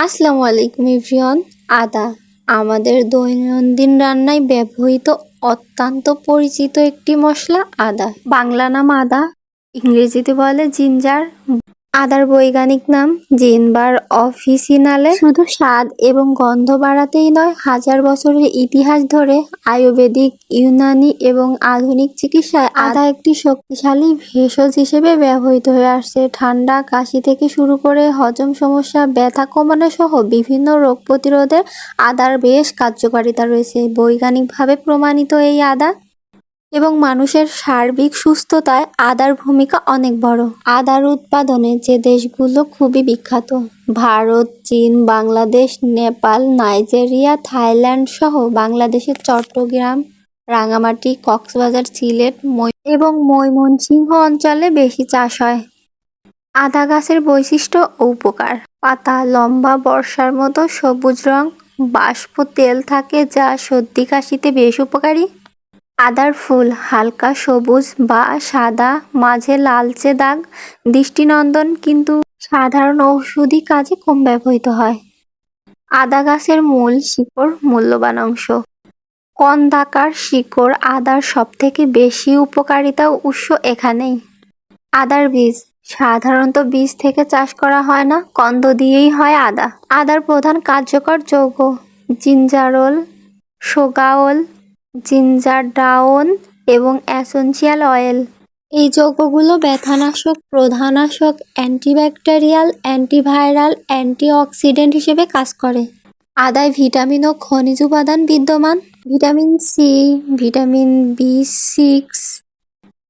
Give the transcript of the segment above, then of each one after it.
আসসালামু আলাইকুম ইভরিয়ন আদা, আমাদের দৈনন্দিন রান্নায় ব্যবহৃত অত্যন্ত পরিচিত একটি মশলা আদা। বাংলা নাম আদা, ইংরেজিতে বলে জিঞ্জার আদার বৈজ্ঞানিক নাম জিনবার অফিসিনালে। শুধু স্বাদ এবং গন্ধ বাড়াতেই নয়, হাজার বছরের ইতিহাস ধরে আয়ুর্বেদিক, ইউনানি এবং আধুনিক চিকিৎসায় আদা একটি শক্তিশালী ভেষজ হিসেবে ব্যবহৃত হয়ে আসছে। ঠান্ডা, কাশি থেকে শুরু করে হজম সমস্যা, ব্যথা কমানো সহ বিভিন্ন রোগ প্রতিরোধে আদার বেশ কার্যকারিতা রয়েছে। বৈজ্ঞানিকভাবে প্রমাণিত এই আদা এবং মানুষের সার্বিক সুস্থতায় আদার ভূমিকা অনেক বড়। আদার উৎপাদনে যে দেশগুলো খুবই বিখ্যাত, ভারত, চীন, বাংলাদেশ, নেপাল, নাইজেরিয়া, থাইল্যান্ড সহ বাংলাদেশের চট্টগ্রাম, রাঙামাটি, কক্সবাজার, সিলেট এবং ময়মনসিংহ অঞ্চলে বেশি চাষ হয়। আদা গাছের বৈশিষ্ট্য ও উপকার। পাতা, লম্বা, বর্ষার মতো সবুজ রং, বাষ্প, তেল থাকে যা সর্দি, কাশিতে বেশ উপকারী। আদার ফুল, হালকা সবুজ বা সাদা, মাঝে লালচে দাগ, দৃষ্টিনন্দন কিন্তু সাধারণ ঔষধি কাজে কম ব্যবহৃত হয়। আদা গাছের মূল শিকড় মূল্যবান অংশ। কন্দাকার শিকড় আদার সবথেকে বেশি উপকারিতা উৎস এখানেই। আদার বীজ, সাধারণত বীজ থেকে চাষ করা হয় না, কন্দ দিয়েই হয় আদা। আদার প্রধান কার্যকর যৌগ, জিঞ্জারোল, সোগাওল জিঞ্জার ডাউন এবং অ্যাসেনশিয়াল অয়েল। এই যৌগগুলো ব্যথানাশক, প্রধানাশক, অ্যান্টিব্যাকটেরিয়াল, অ্যান্টিভাইরাল, অ্যান্টিঅক্সিডেন্ট হিসেবে কাজ করে। আদায় ভিটামিন ও খনিজ উপাদান বিদ্যমান। Vitamin C, vitamin B six,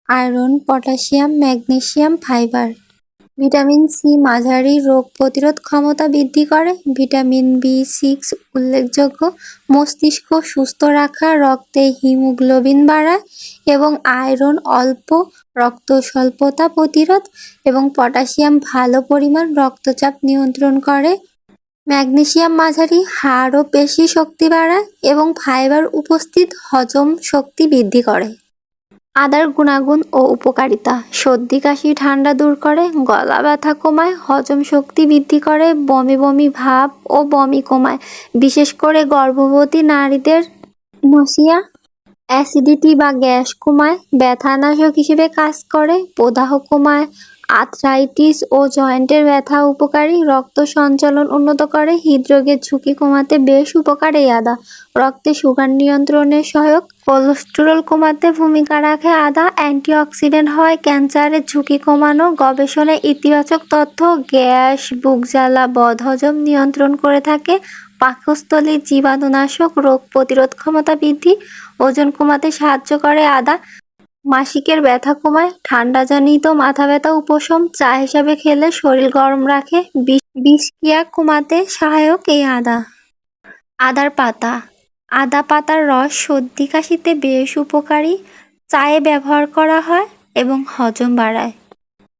iron, potassium magnesium fibre. Vitamin C মাঝারি রোগ প্রতিরোধ ক্ষমতা বৃদ্ধি করে। ভিটামিন বি সিক্স উল্লেখযোগ্য। মস্তিষ্ক সুস্থ রাখা, রক্তে হিমোগ্লোবিন বাড়ায় এবং আয়রন অল্প রক্ত স্বল্পতা প্রতিরোধ এবং পটাশিয়াম ভালো পরিমাণ রক্তচাপ নিয়ন্ত্রণ করে। ম্যাগনেশিয়াম মাঝারি হাড় ও পেশি শক্তি বাড়ায় এবং ফাইবার উপস্থিত হজম শক্তি বৃদ্ধি করে। আদার গুণাগুণ ও উপকারিতা। সর্দি, কাশি, ঠান্ডা দূর করে, গলা ব্যথা কমায়, হজম শক্তি বৃদ্ধি করে, বমি বমি ভাব ও বমি কমায়। বিশেষ করে গর্ভবতী নারীদের নসিয়া, অ্যাসিডিটি বা গ্যাস কমায়, ব্যথানাশক হিসেবে কাজ করে, প্রদাহ কমায়, আর্থ্রাইটিস ও জয়েন্টের ব্যথা উপকারী, রক্ত সঞ্চালন উন্নত করে, হৃদরোগের ঝুঁকি কমাতে বেশ উপকার আদা। রক্তে সুগার নিয়ন্ত্রণে সহায়ক। কোলেস্টেরল কমাতে ভূমিকা রাখে আদা, অ্যান্টিঅক্সিডেন্ট হয় ক্যান্সারের ঝুঁকি কমানো, গবেষণায় ইতিবাচক তথ্য, গ্যাস, বুক জ্বালা, বদহজম নিয়ন্ত্রণ করে থাকে, পাকস্থলী জীবাণুনাশক, রোগ প্রতিরোধ ক্ষমতা বৃদ্ধি, ওজন কমাতে সাহায্য করে আদা, মাসিকের ব্যথা কমায়, ঠান্ডাজনিত মাথা ব্যথা উপশম, চা হিসাবে খেলে শরীর গরম রাখে, বিষ- বিষক্রিয়া কমাতে সহায়ক এই আদা। আদার পাতা আদা পাতার রস সর্দি কাশিতে বেশ উপকারী। চায়ে ব্যবহার করা হয় এবং হজম বাড়ায়।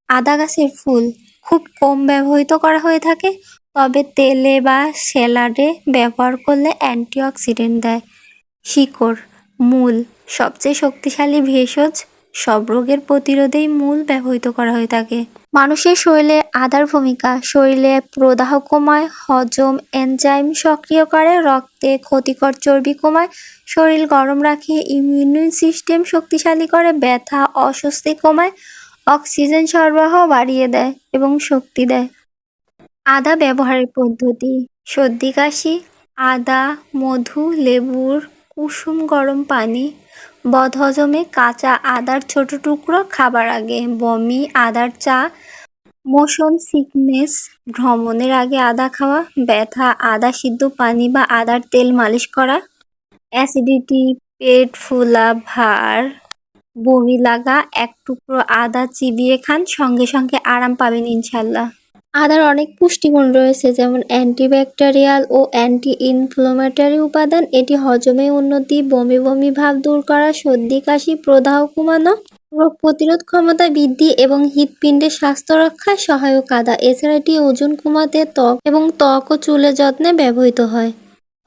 আদা গাছের ফুল খুব কম ব্যবহৃত করা হয়ে থাকে, তবে তেলে বা স্যালাডে ব্যবহার করলে অ্যান্টিঅক্সিডেন্ট দেয়। শিকড়, মূল, সবচেয়ে শক্তিশালী ভেষজ, সব রোগের প্রতিরোধেই মূল ব্যবহৃত করা হয়ে থাকে। মানুষের শরীরে আদার ভূমিকা, শরীরে প্রদাহ কমায় হজম এনজাইম সক্রিয় করে, রক্তে ক্ষতিকর চর্বি কমায়, শরীর গরম রাখে, ইমিউন সিস্টেম শক্তিশালী করে, ব্যথা, অস্বস্তি কমায়, অক্সিজেন সরবরাহ বাড়িয়ে দেয় এবং শক্তি দেয়। আদা ব্যবহারের পদ্ধতি, সর্দি, কাশি, আদা, মধু, লেবুর কুসুম গরম পানি বদহজমে কাঁচা আদার ছোট টুকরো খাবার আগে, বমি, আদার চা, মোশন, সিকনেস, ভ্রমণের আগে আদা খাওয়া, ব্যথা, আদা সিদ্ধ পানি বা আদার তেল মালিশ করা, অ্যাসিডিটি, পেট ফুলা, ভার, বমি লাগা, এক টুকরো আদা চিবিয়ে খান, সঙ্গে সঙ্গে আরাম পাবেন ইনশাল্লাহ। আদার অনেক পুষ্টিগুণ রয়েছে, যেমন অ্যান্টিব্যাকটেরিয়াল ও অ্যান্টি ইনফ্লোমেটারি উপাদান। এটি হজমে উন্নতি, বমি বমি ভাব দূর করা, সর্দি, কাশি, প্রদাহ কমানো, রোগ প্রতিরোধ ক্ষমতা বৃদ্ধি এবং হৃদপিণ্ডের স্বাস্থ্য রক্ষায় সহায়ক আদা। এছাড়া এটি ওজন কমাতে ত্বক এবং ত্বক ও চুলের যত্নে ব্যবহৃত হয়।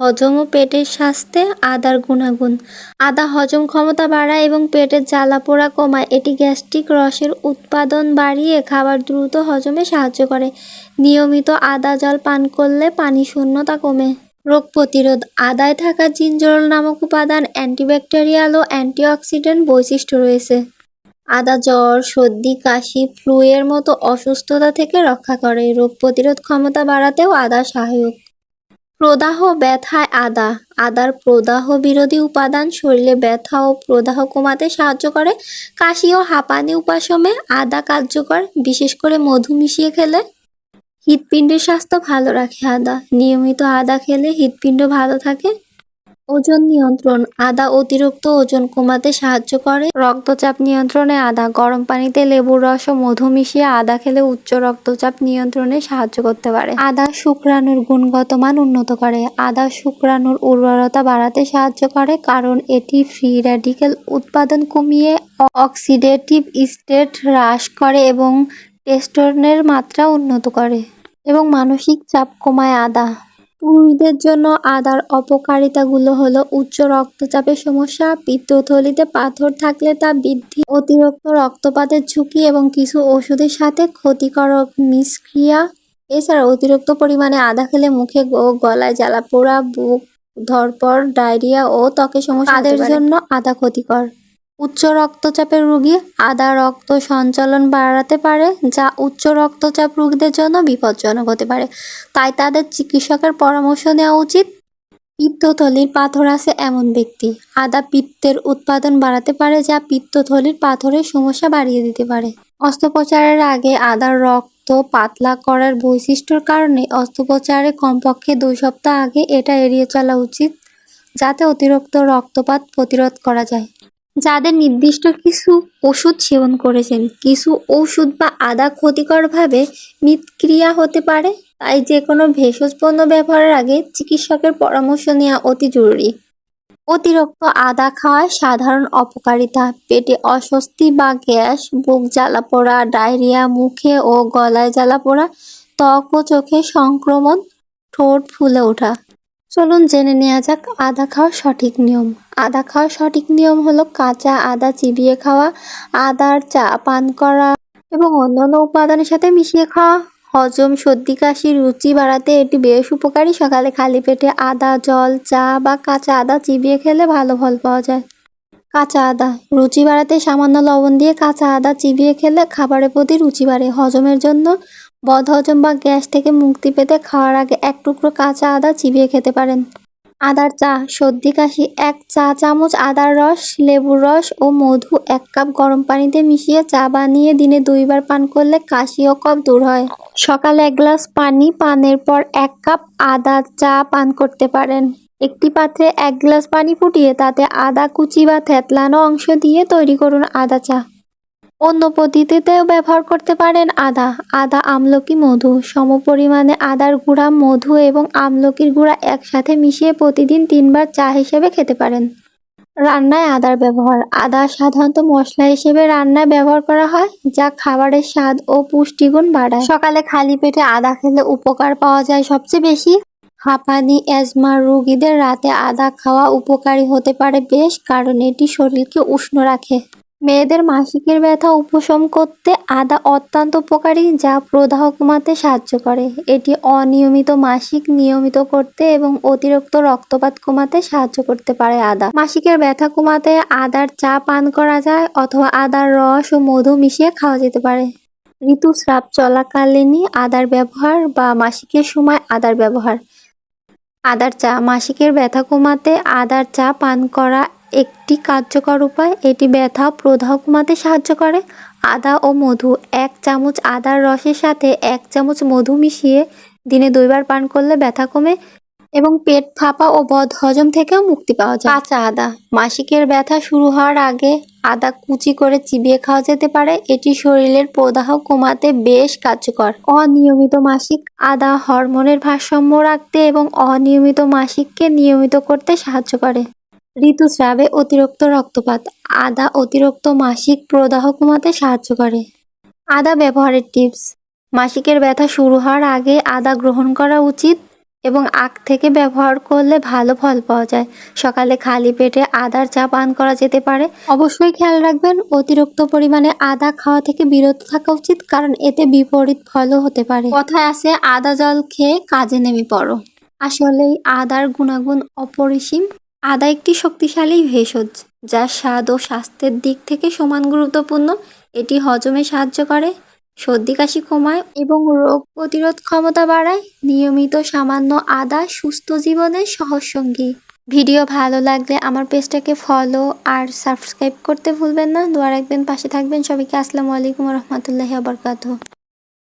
হজম ও পেটের স্বাস্থ্যে আদার গুণাগুণ। আদা হজম ক্ষমতা বাড়ায় এবং পেটের জ্বালা পোড়া কমায়। এটি গ্যাস্ট্রিক রসের উৎপাদন বাড়িয়ে খাবার দ্রুত হজমে সাহায্য করে। নিয়মিত আদা জল পান করলে পানি শূন্যতা কমে। রোগ প্রতিরোধ। আদায় থাকা জিঞ্জরল নামক উপাদান অ্যান্টিব্যাকটেরিয়াল ও অ্যান্টিঅক্সিডেন্ট বৈশিষ্ট্য রয়েছে। আদা জ্বর, সর্দি, কাশি, ফ্লু এর মতো অসুস্থতা থেকে রক্ষা করে। রোগ প্রতিরোধ ক্ষমতা বাড়াতেও আদা সহায়ক। প্রদাহ ব্যথায় আদা। আদার প্রদাহ বিরোধী উপাদান শরীরে ব্যথা ও প্রদাহ কমাতে সাহায্য করে। কাশি ও হাঁপানি উপাশমে আদা কার্যকর, বিশেষ করে মধু মিশিয়ে খেলে। হৃৎপিণ্ডের স্বাস্থ্য ভালো রাখে আদা। নিয়মিত আদা খেলে হৃৎপিণ্ড ভালো থাকে। ওজন নিয়ন্ত্রণ, আদা অতিরিক্ত ওজন কমাতে সাহায্য করে। রক্তচাপ নিয়ন্ত্রণে আদা, গরম পানিতে লেবুর রস ও মধু মিশিয়ে আদা খেলে উচ্চ রক্তচাপ নিয়ন্ত্রণে সাহায্য করতে পারে। আদা শুক্রাণুর গুণগত মান উন্নত করে। আদা শুক্রাণুর উর্বরতা বাড়াতে সাহায্য করে কারণ এটি ফ্রি র্যাডিক্যাল উৎপাদন কমিয়ে অক্সিডেটিভ স্টেট হ্রাস করে এবং টেস্টোস্টেরনের মাত্রা উন্নত করে এবং মানসিক চাপ কমায় আদা। পুরুষদের জন্য আদার অপকারিতাগুলো হলো উচ্চ রক্তচাপের সমস্যা পিত্তথলিতে পাথর থাকলে তা বৃদ্ধি অতিরিক্ত রক্তপাতের ঝুঁকি এবং কিছু ওষুধের সাথে ক্ষতিকারক মিসক্রিয়া এছাড়া অতিরিক্ত পরিমাণে আদা খেলে মুখে ও গলায় জ্বালা পোড়া বুক ধরপর ডায়রিয়া ও ত্বকের সমস্যা তাদের জন্য আদা ক্ষতিকর। উচ্চ রক্তচাপের রোগী আদা রক্ত সঞ্চালন বাড়াতে পারে, যা উচ্চ রক্তচাপ রোগীদের জন্য বিপজ্জনক হতে পারে। তাই তাদের চিকিৎসকের পরামর্শ নেওয়া উচিত, পিত্তথলির পাথর আছে এমন ব্যক্তি। আদা পিত্তের উৎপাদন বাড়াতে পারে, যা পিত্তথলির পাথরের সমস্যা বাড়িয়ে দিতে পারে। অস্ত্রোপচারের আগে আদার রক্ত পাতলা করার বৈশিষ্ট্যর কারণে অস্ত্রোপচারে কমপক্ষে দুই সপ্তাহ আগে এটা এড়িয়ে চলা উচিত, যাতে অতিরিক্ত রক্তপাত প্রতিরোধ করা যায়। যাদের নির্দিষ্ট কিছু ওষুধ সেবন করেছেন। কিছু ওষুধ বা আদা ক্ষতিকরভাবে মিতক্রিয়া হতে পারে, তাই যে কোনো ভেষজ পণ্য ব্যবহারের আগে চিকিৎসকের পরামর্শ নেওয়া অতি জরুরি। অতিরিক্ত আদা খাওয়ায় সাধারণ অপকারিতা। পেটে অস্বস্তি বা গ্যাস, বুক জ্বালা পোড়া, ডায়রিয়া, মুখে ও গলায় জ্বালা পোড়া, ত্বক ও চোখে সংক্রমণ, ঠোঁট ফুলে ওঠা। চলুন জেনে নেওয়া যাক আদা খাওয়ার সঠিক নিয়ম। আদা খাওয়ার সঠিক নিয়ম হলো কাঁচা আদা চিবিয়ে খাওয়া, আদার চা পান করা এবং অন্যান্য উপাদানের সাথে মিশিয়ে খাওয়া। হজম সর্দি, কাশি, রুচি বাড়াতে এটি বেশ উপকারী। সকালে খালি পেটে আদা, জল, চা বা কাঁচা আদা চিবিয়ে খেলে ভালো ফল পাওয়া যায়। কাঁচা আদা, রুচি বাড়াতে সামান্য লবণ দিয়ে কাঁচা আদা চিবিয়ে খেলে খাবারের প্রতি রুচি বাড়ে। হজমের জন্য বদহজম বা গ্যাস থেকে মুক্তি পেতে খাওয়ার আগে এক টুকরো কাঁচা আদা চিবিয়ে খেতে পারেন। আদার চা, সর্দি, কাশি, এক চা চামচ আদার রস, লেবুর রস ও মধু এক কাপ গরম পানিতে মিশিয়ে চা বানিয়ে দিনে দুইবার পান করলে কাশি ও কফ দূর হয়। সকালে এক গ্লাস পানি পানের পর এক কাপ আদা চা পান করতে পারেন। একটি পাত্রে এক গ্লাস পানি ফুটিয়ে তাতে আদা, কুচি বা থেতলানো অংশ দিয়ে তৈরি করুন আদা চা। অন্য পদ্ধতিতেও ব্যবহার করতে পারেন আদা। আদা আমলকি মধু। সমপরিমাণে আদার গুঁড়া, মধু এবং আমলকির গুঁড়া একসাথে মিশিয়ে প্রতিদিন তিনবার চা হিসেবে খেতে পারেন। রান্নায় আদার ব্যবহার। আদা সাধারণত মশলা হিসেবে রান্নায় ব্যবহার করা হয়, যা খাবারের স্বাদ ও পুষ্টিগুণ বাড়ায়। সকালে খালি পেটে আদা খেলে উপকার পাওয়া যায় সবচেয়ে বেশি। হাঁপানি, অ্যাজমা রোগীদের রাতে আদা খাওয়া উপকারী হতে পারে বেশ, কারণ এটি শরীরকে উষ্ণ রাখে। মেয়েদের মাসিকের ব্যথা উপশম করতে আদা অত্যন্ত উপকারী, যা প্রদাহ কমাতে সাহায্য করে। এটি অনিয়মিত মাসিক নিয়মিত করতে এবং অতিরিক্ত রক্তপাত কমাতে সাহায্য করতে পারে আদা। মাসিকের ব্যথা কমাতে আদার চা পান করা যায় অথবা আদার রস ও মধু মিশিয়ে খাওয়া যেতে পারে। ঋতুস্রাব চলাকালীনই আদার ব্যবহার বা মাসিকের সময় আদার ব্যবহার। আদার চা, মাসিকের ব্যথা কমাতে আদার চা পান করা একটি কার্যকর উপায়, এটি ব্যথা প্রদাহ কমাতে সাহায্য করে। আদা ও মধু, এক চামচ আদার রসের সাথে এক চামচ মধু মিশিয়ে দিনে দুইবার পান করলে ব্যথা কমে এবং পেট ফাঁপা ও বদ হজম থেকেও মুক্তি পাওয়া যায়। কাঁচা আদা, মাসিকের ব্যথা শুরু হওয়ার আগে আদা কুচি করে চিবিয়ে খাওয়া যেতে পারে। এটি শরীরের প্রদাহ কমাতে বেশ কার্যকর। অনিয়মিত মাসিক আদা হরমোনের ভারসাম্য রাখতে এবং অনিয়মিত মাসিককে নিয়মিত করতে সাহায্য করে। ঋতুস্রাবে অতিরিক্ত রক্তপাত। আদা অতিরিক্ত মাসিক প্রদাহ কমাতে সাহায্য করে। আদা ব্যবহারের টিপস। মাসিকের ব্যথা শুরু হওয়ার আগে আদা গ্রহণ করা উচিত এবং আখ থেকে ব্যবহার করলে ভালো ফল পাওয়া যায়। সকালে খালি পেটে আদার চা পান করা যেতে পারে। অবশ্যই খেয়াল রাখবেন, অতিরিক্ত পরিমাণে আদা খাওয়া থেকে বিরত থাকা উচিত, কারণ এতে বিপরীত ফলও হতে পারে। কথায় আছে, আদা জল খেয়ে কাজে নেমে পড়ো। আসলেই আদার গুণাগুণ অপরিসীম। আদা একটি শক্তিশালী ভেষজ, যা স্বাদ ও স্বাস্থ্যের দিক থেকে সমান গুরুত্বপূর্ণ। এটি হজমে সাহায্য করে, সর্দি, কাশি কমায় এবং রোগ প্রতিরোধ ক্ষমতা বাড়ায়। নিয়মিত সামান্য আদা সুস্থ জীবনের সহসঙ্গী ভিডিও ভালো লাগলে আমার পেজটাকে ফলো আর সাবস্ক্রাইব করতে ভুলবেন না। দোয়া রাখবেন, পাশে থাকবেন সবাইকে। আসসালামু আলাইকুম রহমতুল্লাহি আবরকাত